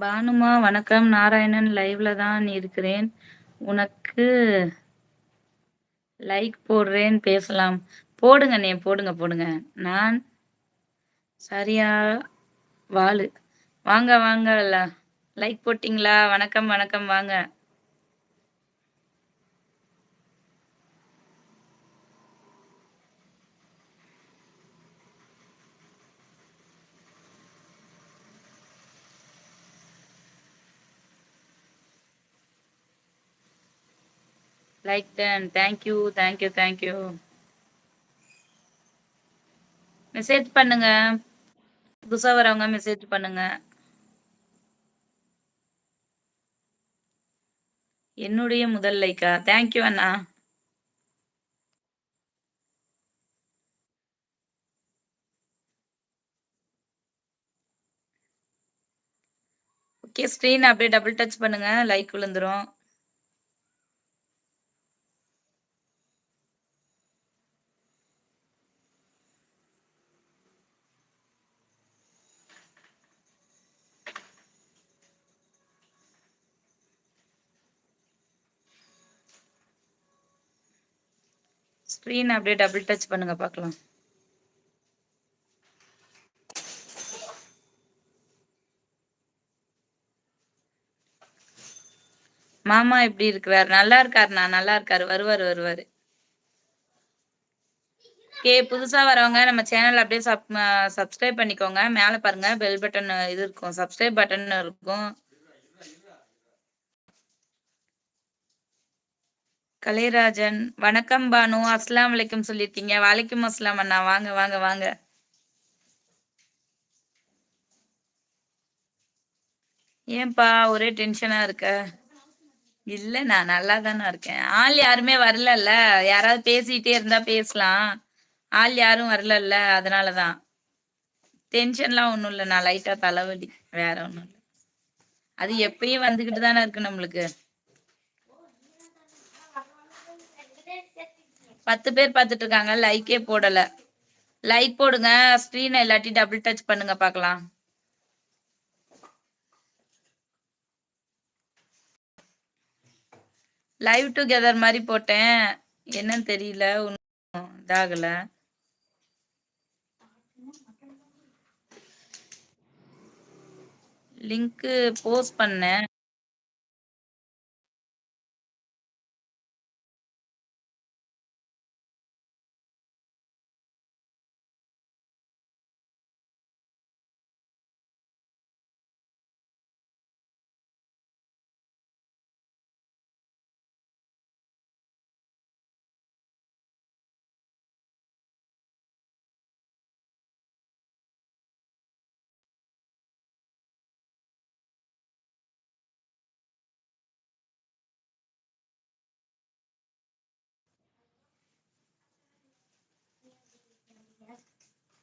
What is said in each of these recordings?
பானுமா வணக்கம். நாராயணன் லைவ்ல தான் இருக்கிறேன். உனக்கு லைக் போடுறேன் பேசலாம். போடுங்க நே போடுங்க போடுங்க. நான் சரியா வாளு. வாங்க வாங்க லைக் போட்டிங்களா? வணக்கம் வணக்கம் வாங்க. Like done thank you thank you thank you message பண்ணுங்க. புதுசா வரவங்க மெசேஜ் பண்ணுங்க. என்னுடைய முதல் லைக்கா தேங்க்யூ அண்ணா. ஓகே ஸ்க்ரீன் அப்படியே டபுள் டச் பண்ணுங்க. லைக் விழுந்துரும். ஸ்க்ரீன் அப்படியே டபுள் டச் பண்ணுங்க பார்க்கலாம். மாமா எப்படி இருக்கிறார்? நல்லா இருக்காருண்ணா நல்லா இருக்காரு வருவாரு வருவாரு. ஓகே புதுசா வரவங்க நம்ம சேனல் அப்படியே சப் சப்ஸ்கிரைப் பண்ணிக்கோங்க. மேல பாருங்க பெல் பட்டன் இது இருக்கும். சப்ஸ்கிரைப் பட்டன் இருக்கும். கலைராஜன் வணக்கம் பானு. அஸ்லாம் வலைக்கம் சொல்லியிருக்கீங்க வலைக்கும் அஸ்லாம் அண்ணா. வாங்க வாங்க வாங்க. ஏன்பா ஒரே டென்ஷனா இருக்க? இல்ல நான் நல்லா தானே இருக்கேன். ஆள் யாருமே வரலல்ல. யாராவது பேசிட்டே இருந்தா பேசலாம். ஆள் யாரும் வரலல்ல. அதனாலதான். டென்ஷன்லாம் ஒண்ணும் இல்லை நான் லைட்டா தலைவலி. வேற ஒண்ணும் இல்லை. அது எப்பயும் வந்துகிட்டு தானே இருக்கு நம்மளுக்கு. பத்து பேர் பார்த்துட்டு இருக்காங்க லைக்கே போடல. லைக் போடுங்க ஸ்க்ரீனை இல்லாட்டி டபுள் டச் பண்ணுங்க பார்க்கலாம் லைவ் டுகெதர் மாதிரி போட்டேன். என்னன்னு தெரியல ஒன்றும் இதாகல. லிங்க்கு போஸ்ட் பண்ணேன்.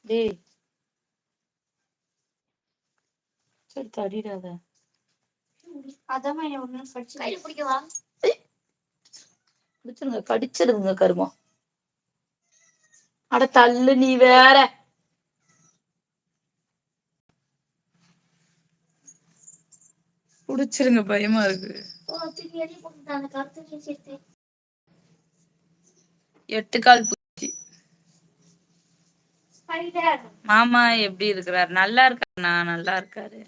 டேய். சரி தடிடாத. பிடிச்சிருங்க கடிச்சிருங்க கருமா. அட தள்ளு நீ வேற. புடிச்சிருங்க பயமா இருக்கு. எட்டு கால் மாமா எப்படி இருக்கிறார்? நல்லா இருக்காருண்ணா நல்லா இருக்காரு.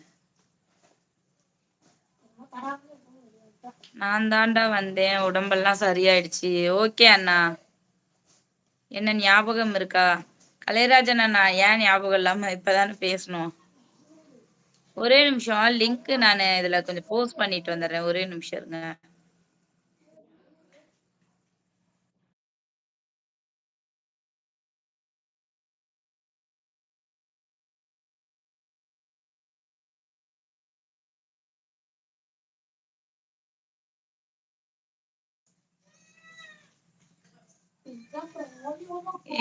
நான் தாண்டா வந்தேன். உடம்பெல்லாம் சரியாயிடுச்சு. ஓகே அண்ணா. என்ன ஞாபகம் இருக்கா? கலைராஜன் அண்ணா ஏன் ஞாபகம் இல்லாம இப்பதானே பேசணும்? ஒரே நிமிஷம் லிங்க் நான் இதுல கொஞ்சம் போஸ்ட் பண்ணிட்டு வந்துடுறேன். ஒரே நிமிஷம் இருங்க.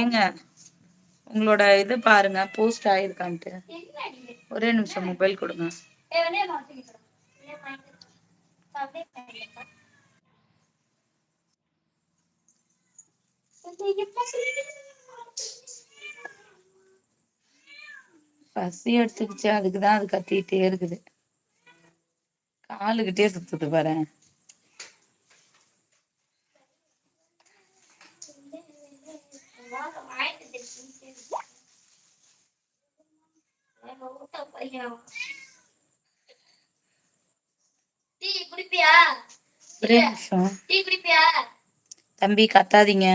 ஏங்க உங்களோட இது பாருங்க போஸ்ட் ஆயிருக்கான்ட்டு. ஒரே நிமிஷம் மொபைல் கொடுங்க. பசி எடுத்துக்கிச்சு அதுக்குதான் அது கத்திட்டே இருக்குது. காலுக்கிட்டே சுத்துது பாரு டீ குடிப்பியா? ஒரே நிமிஷம். டீ குடிப்பியா? தம்பி கத்தாதீங்க.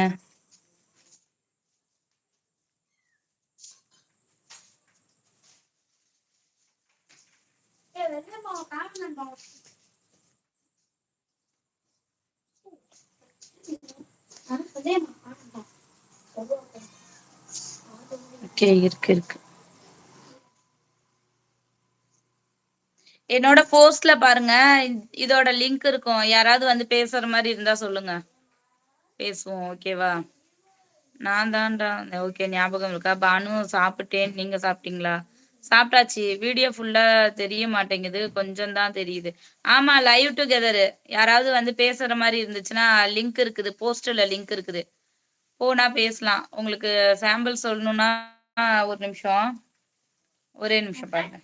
ஓகே இருக்கு இருக்கு. என்னோட போஸ்ட்ல பாருங்க இதோட லிங்க் இருக்கும். யாராவது வந்து பேசுற மாதிரி இருந்தா சொல்லுங்க. பேசுவோம் ஓகேவா? நான் தான்டா ஓகே ஞாபகம் இருக்கா? பானு சாப்பிட்டேன். நீங்க சாப்பிட்டீங்களா? சாப்பிட்டாச்சு. வீடியோ ஃபுல்லா தெரிய மாட்டேங்குது. கொஞ்சம் தான் தெரியுது. ஆமா லைவ் டுகெதர் யாராவது வந்து பேசுற மாதிரி இருந்துச்சுன்னா லிங்க் இருக்குது. போஸ்டர்ல லிங்க் இருக்குது. போனா பேசலாம். உங்களுக்கு சாம்பிள் சொல்லணும்னா ஒரு நிமிஷம். ஒரே நிமிஷம் பாருங்க.